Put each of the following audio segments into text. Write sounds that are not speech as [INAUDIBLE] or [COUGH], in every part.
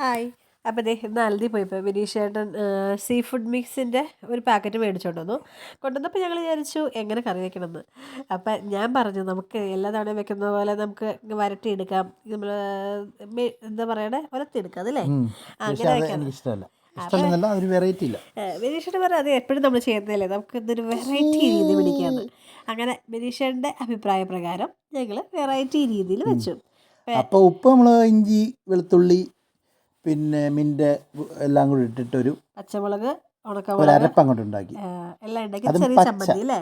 Hi. അപ്പോൾ ദേ ഇന്ന് Aldi പോയപ്പോൾ വിനീഷേട്ടൻ സീ ഫുഡ് മിക്സിന്റെ ഒരു പാക്കറ്റ് മേടിച്ചുകൊണ്ട് വന്നു. കൊണ്ടുവന്നപ്പോൾ ഞങ്ങൾ വിചാരിച്ചു എങ്ങനെ കറി വെക്കണമെന്ന് അപ്പം ഞാൻ പറഞ്ഞു നമുക്ക് എല്ലാ തവണയും വെക്കുന്ന പോലെ നമുക്ക് വരട്ടിയെടുക്കാം നമ്മൾ എന്താ പറയണേ? ഒലത്തിയെടുക്കാം അതല്ലേ? അങ്ങനെ വെക്കാം ഇഷ്ടമല്ല ഒരു വെറൈറ്റി ഇല്ല. ബിനീഷേട്ടൻ പറഞ്ഞു അത് എപ്പോഴും നമ്മൾ ചെയ്യുന്നതല്ലേ? നമുക്ക് ഇന്നൊരു വെറൈറ്റി രീതി പിടിക്കാമെന്ന് അങ്ങനെ ബിനീഷേട്ടന്റെ അഭിപ്രായ പ്രകാരം ഞങ്ങൾ വെറൈറ്റി രീതിയിൽ വെച്ചു. അപ്പോൾ ഉപ്പ് നമ്മൾ ഇഞ്ചി വെളുത്തുള്ളി പിന്നെ മിന്റെ എല്ലാം കൂടി ഇട്ടിട്ടൊരു പച്ചമുളക് ഒരു അരപ്പ് അങ്ങോട്ട് ഉണ്ടാക്കി എല്ലാം ഉണ്ടാക്കി ചെറിയ പച്ച. ചമ്മന്തി അല്ലേ?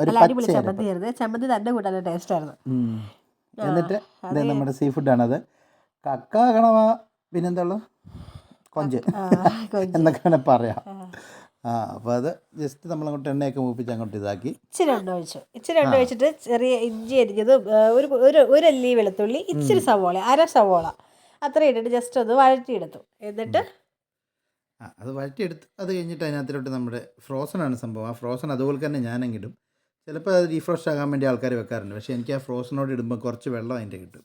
ഒരു നല്ല അടിപൊളി പച്ച അരപ്പ്. ചമ്മന്തി ആയിരുന്നു. ചമ്മന്തി തന്നെ കൂട്ടാൻ ടേസ്റ്റ് ആയിരുന്നു. എന്നിട്ട് അത് ഇത് നമ്മുടെ സീ അത് കക്ക കണവ പിന്നെന്താ കൊഞ്ച്. ആ, കൊഞ്ച്. എന്നൊക്കെ വേണേൽ പറയാം. ആ. ആ അപ്പോൾ അത് ജസ്റ്റ് നമ്മളങ്ങോട്ട് എണ്ണയൊക്കെ മൂപ്പിച്ച് അങ്ങോട്ട് ഇതാക്കി. ഇച്ചിരി എണ്ണ ഒഴിച്ചു. ഇച്ചിരി എണ്ണ ഒഴിച്ചിട്ട് ചെറിയ ഇഞ്ചി അരിഞ്ഞതും ഒരു ഒരു ഒരു അല്ലി വെളുത്തുള്ളി ഇച്ചിരി സവോള അര സവോള. അത്രയും ഇട്ടിട്ട് ജസ്റ്റ് അത് വഴറ്റിയെടുത്തു. എന്നിട്ട് അത് വഴറ്റിയെടുത്ത് അത് കഴിഞ്ഞിട്ട് അതിനകത്തിലോട്ട് നമ്മുടെ ഫ്രോസൺ ആണ് സംഭവം. ആ ഫ്രോസൺ അതുപോലെ തന്നെ ഞാനെങ്കിലും ചിലപ്പോൾ അത് റീഫ്രഷ് ആകാൻ വേണ്ടി ആൾക്കാർ വെക്കാറുണ്ട്. പക്ഷേ എനിക്ക് ആ ഫ്രോസണോട് ഇടുമ്പോൾ കുറച്ച് വെള്ളം അതിന്റെ കിട്ടും.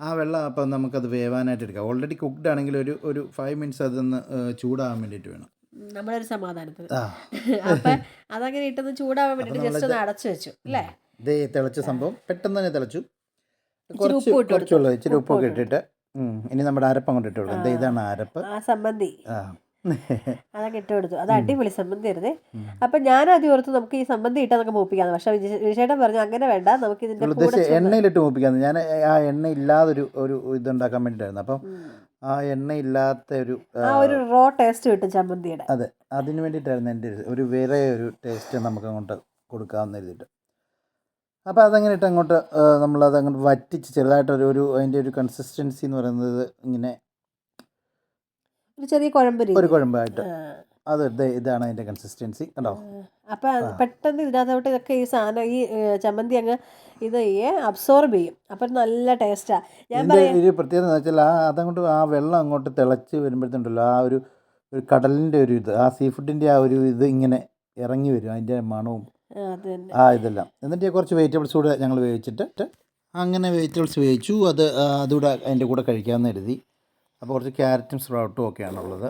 ആ വെള്ളം അപ്പം നമുക്കത് വേവാനായിട്ട് എടുക്കാം. ഓൾറെഡി കുക്ക്ഡ് ആണെങ്കിൽ ഒരു ഒരു ഫൈവ് മിനിറ്റ്സ് അതൊന്ന് ചൂടാകാൻ വേണ്ടിയിട്ട് വേണം. നമ്മളൊരു സമാധാനത്തിന് [LAUGHS] അപ്പൊ അതങ്ങനെ ഇട്ടത് ചൂടാവാൻ വേണ്ടിയിട്ട് ജസ്റ്റ് ഒന്ന് അടച്ചു വെച്ചു അല്ലേ? ഇതേ തിളച്ച സംഭവം. പെട്ടെന്ന് തന്നെ തിളച്ചു. കുറച്ച് ഉപ്പ് ഇട്ട് ഇച്ചിരി ഉപ്പ് ഉപ്പൊക്കെ ഇട്ടിട്ട് ഇനി നമ്മുടെ അരപ്പ് അങ്ങോട്ട് ഇട്ട് കൊടുക്കാം. ദേ ഇതാണ് അരപ്പ്. ആ സമ്മന്തി. ആ. അതൊക്കെ ഇട്ട് കൊടുത്തു. അത് അടിപൊളി സമ്മന്തി ആയിരുന്നേ. അപ്പൊ ഞാൻ ആദ്യം ഓർത്ത് നമുക്ക് ഈ സമ്മന്തി ഇട്ടാൽ നമുക്ക് മൂപ്പിക്കാന്ന്. പക്ഷെ വിജയ- വിജയേട്ടൻ പറഞ്ഞു അങ്ങനെ വേണ്ട നമുക്ക് ഇതിന്റെ എണ്ണയിലിട്ട് മൂപ്പിക്കാന്ന്. ഞാൻ ആ എണ്ണ ഇല്ലാതൊരു ഒരു ഇതുണ്ടാക്കാൻ വേണ്ടിയിട്ടായിരുന്നു. അപ്പം ആ എണ്ണ ഇല്ലാത്ത ഒരു ആ, ഒരു റോ ടേസ്റ്റ് കിട്ടും ചമ്മന്തിയുടെ. അതെ. അതിന് വേണ്ടിയിട്ടായിരുന്നു എന്റെ ഒരു- ഒരു വേറെ ഒരു ടേസ്റ്റ് നമുക്ക് അങ്ങോട്ട് കൊടുക്കാമെന്ന് എഴുതിയിട്ട് അപ്പോൾ അതങ്ങനെ ഇട്ട് അങ്ങോട്ട് നമ്മളത് അങ്ങോട്ട് വറ്റിച്ച് ചെറുതായിട്ട് ഒരു അതിന്റെ ഒരു കൺസിസ്റ്റൻസി എന്ന് പറയുന്നത് ഇങ്ങനെ ഒരു ചെറിയ കുഴമ്പ് ഒരു കുഴമ്പായിട്ട്. അത് ഇതാണ് അതിന്റെ കൺസിസ്റ്റൻസി കണ്ടോ? അപ്പൊ പെട്ടെന്ന് ഇതിനകത്തോട്ട് ഇതൊക്കെ ഈ സാധനം ഈ ചമ്മന്തി അങ്ങ് ഇത് അബ്സോർബ് ചെയ്യും. അപ്പൊ നല്ല ടേസ്റ്റാ ഞാൻ ഒരു പ്രത്യേകത എന്ന് വെച്ചാൽ ആ അതങ്ങോട്ട് ആ വെള്ളം അങ്ങോട്ട് തിളച്ച് വരുമ്പോഴത്തേണ്ടല്ലോ ആ ഒരു ഒരു കടലിന്റെ ഒരു ഇത് ആ സീ ഫുഡിന്റെ ആ ഒരു ഇത് ഇങ്ങനെ ഇറങ്ങി വരും. അതിന്റെ മണവും ആ, ഇതെല്ലാം. എന്നിട്ട് കുറച്ച് വെജിറ്റബിൾസ് കൂടെ ഞങ്ങൾ വേവിച്ചിട്ട് അങ്ങനെ വെജിറ്റബിൾസ് വേവിച്ചു. അത് അതുകൂടെ അതിന്റെ കൂടെ കഴിക്കാമെന്ന് കരുതി. അപ്പോൾ കുറച്ച് ക്യാരറ്റും സ്പ്രൗട്ടും ഒക്കെയാണുള്ളത്.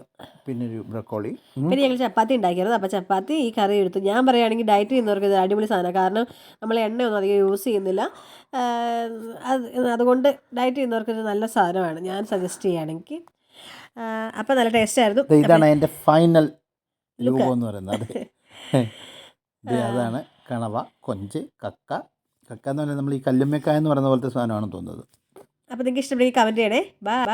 പിന്നെ ഒരു ബ്രക്കോളി. പിന്നെ ഞങ്ങൾ ചപ്പാത്തി ഉണ്ടാക്കിയത് അപ്പോൾ ചപ്പാത്തി ഈ കറി എടുത്തു. ഞാൻ പറയുകയാണെങ്കിൽ ഡയറ്റ് ചെയ്യുന്നവർക്ക് ഇത് അടിപൊളി സാധനമാണ്. കാരണം നമ്മൾ എണ്ണയൊന്നും അധികം യൂസ് ചെയ്യുന്നില്ല. അത് അതുകൊണ്ട് ഡയറ്റ് ചെയ്യുന്നവർക്ക് ഇത് നല്ല സാധനമാണ്. ഞാൻ സജസ്റ്റ് ചെയ്യുകയാണെങ്കിൽ. അപ്പോൾ നല്ല ടേസ്റ്റ് ആയിരുന്നു. ഇതാണ് എന്റെ ഫൈനൽ രൂപം എന്ന് പറയുന്നത്. [LAUGHS] ഇത് അതാണ് കണവ കൊഞ്ച് കക്ക. കക്ക എന്ന് പറഞ്ഞാൽ നമ്മൾ ഈ കല്ലുമ്മക്കായ എന്ന് പറയുന്ന പോലത്തെ സാധനമാണെന്ന് തോന്നുന്നത്. അപ്പോൾ നിങ്ങൾക്ക് ഇഷ്ടപ്പെടുന്ന കമന്റ് ചെയ്യണേ. ബൈ